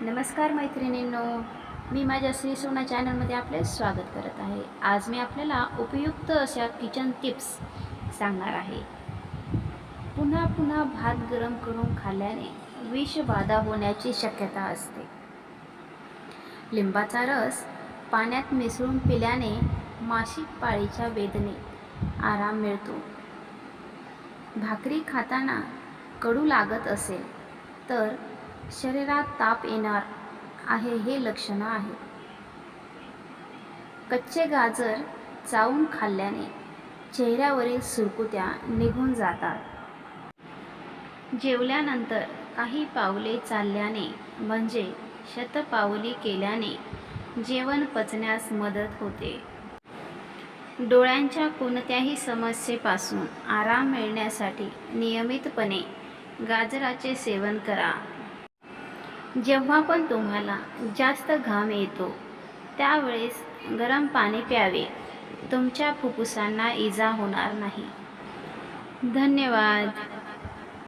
नमस्कार मैत्रिणींनो मी माझ्या श्री सोना चॅनलमध्ये आपले स्वागत करत आहे. आज मी आपल्याला उपयुक्त अशा किचन टिप्स सांगणार आहे. पुन्हा पुन्हा भात गरम करून खाल्ल्याने विषबाधा होण्याची शक्यता असते. लिंबाचा रस पाण्यात मिसळून पिल्याने मासिक पाळीच्या वेदनेत आराम मिळतो. भाकरी खाताना कडू लागत असेल तर शरीरात ताप येणार आहे हे लक्षणं आहे कच्चे गाजर चावून खाल्ल्याने चेहऱ्यावरील सुरकुत्या निघून जातात. जेवल्यानंतर काही पावले चालल्याने म्हणजे शतपावली केल्याने जेवण पचण्यास मदत होते. डोळ्यांच्या कोणत्याही समस्येपासून आराम मिळण्यासाठी नियमितपणे गाजराचे सेवन करा. जेव्हा पण तुम्हाला जास्त घाम येतो त्यावेळेस गरम पाणी प्यावे. तुमच्या फुफ्फुसांना इजा होणार नाही. धन्यवाद.